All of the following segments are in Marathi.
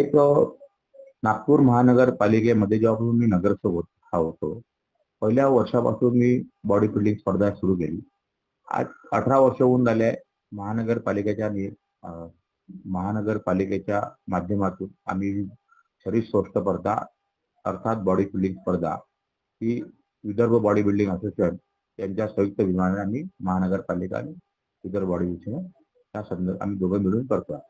एक नागपूर महानगरपालिकेमध्ये जेव्हापासून मी नगरसेवक हा होतो पहिल्या वर्षापासून मी बॉडी बिल्डिंग स्पर्धा सुरू केली. आज अठरा वर्ष होऊन झाले महानगरपालिकेच्या महानगरपालिकेच्या माध्यमातून आम्ही शरीर स्वस्थ स्पर्धा अर्थात बॉडी बिल्डिंग स्पर्धा ही विदर्भ बॉडी बिल्डिंग असोसिएशन यांच्या संयुक्त विमानाने आम्ही महानगरपालिका आणि विदर्भ बॉडी बिल्डिंग या संदर्भात आम्ही दोघं मिळून करतो.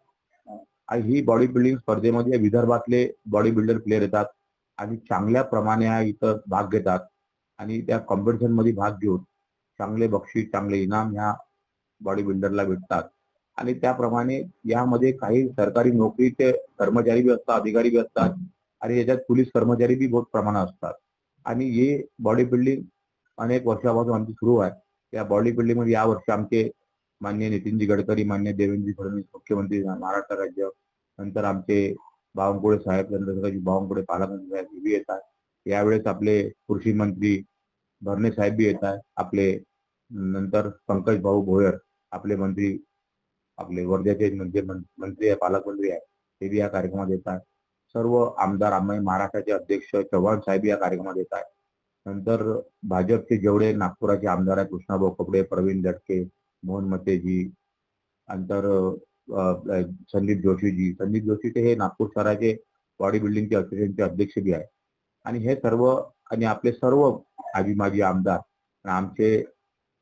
ही बॉडी बिल्डिंग स्पर्धेमध्ये विदर्भातले बॉडी बिल्डर प्लेअर येतात आणि चांगल्या प्रमाणे इथं भाग घेतात आणि त्या कॉम्पिटिशनमध्ये भाग घेऊन चांगले बक्षीस चांगले इनाम ह्या बॉडी बिल्डरला भेटतात. आणि त्याप्रमाणे यामध्ये काही सरकारी नोकरीचे कर्मचारी बी असतात अधिकारी बी असतात आणि याच्यात पोलीस कर्मचारी बी बहुत प्रमाणात असतात. आणि हे बॉडी बिल्डिंग अनेक वर्षापासून आमची सुरू आहे. या बॉडी बिल्डिंगमध्ये या वर्षी आमचे मान्य नितीनजी गडकरी मान्य देवेंद्रजी फडणवीस मुख्यमंत्री महाराष्ट्र राज्य नंतर आमचे बावनकुळे साहेब चंद्रशेखरजी बावनकुळे पालकमंत्री साहेब हे बी येतात. यावेळेस आपले कृषी मंत्री भरणे साहेब बी येत आपले नंतर पंकज भाऊ भोयर आपले मंत्री आपले वर्ध्याचे म्हणजे मंत्री आहे पालकमंत्री आहे ते बी या कार्यक्रमात येत सर्व आमदार आम्ही महाराष्ट्राचे अध्यक्ष चव्हाण साहेब या कार्यक्रमात येत आहेत नंतर भाजपचे जेवढे नागपुराचे आमदार आहेत कृष्णाभाऊ कपडे प्रवीण दटके मोहन मतेजी नंतर संदीप जोशीजी. संदीप जोशी ते हे नागपूर शहराचे बॉडी बिल्डिंगचे असोसिएशनचे अध्यक्ष बी आहे आणि हे सर्व आणि आपले सर्व आजी माजी आमदार आणि आमचे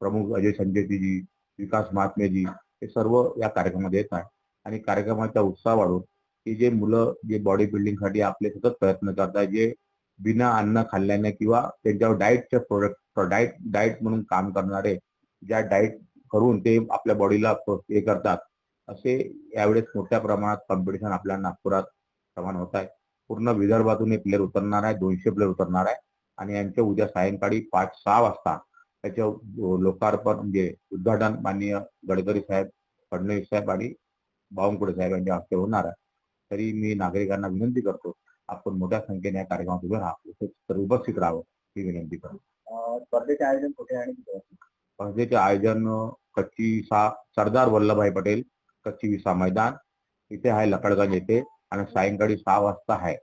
प्रमुख अजय संजयजी विकास महात्मेजी हे सर्व या कार्यक्रमामध्ये येत आहे आणि कार्यक्रमाचा उत्साह वाढून की जे मुलं जे बॉडी बिल्डिंगसाठी आपले सतत प्रयत्न करतात जे बिना अन्न खाल्ल्याने किंवा त्यांच्यावर डाएटच्या प्रोडक्ट डाएट डाएट म्हणून काम करणारे ज्या डाएट करून ते आपल्या बॉडीला हे करतात. असे यावेळेस मोठ्या प्रमाणात कॉम्पिटिशन आपल्या नागपुरात प्रमाण होत आहे. पूर्ण विदर्भातून हे प्लेअर उतरणार आहे. दोनशे प्लेअर उतरणार आहे. आणि यांच्या उद्या सायंकाळी पाच सहा वाजता त्याचं लोकार्पण म्हणजे उद्घाटन माननीय गडकरी साहेब फडणवीस साहेब आणि बावनकुळे साहेब यांच्या हस्ते होणार आहे. तरी मी नागरिकांना विनंती करतो आपण मोठ्या संख्येने या कार्यक्रमात उभे राहा. तर उपस्थित राहावं ही विनंती करतो. स्पर्धेचे आयोजन कुठे आणि? स्पर्धेचे आयोजन कच्ची विसा सरदार वल्लभभाई पटेल कच्ची विसा मैदान. इथे आहे लकडगंज येथे आणि सायंकाळी सहा वाजता आहे.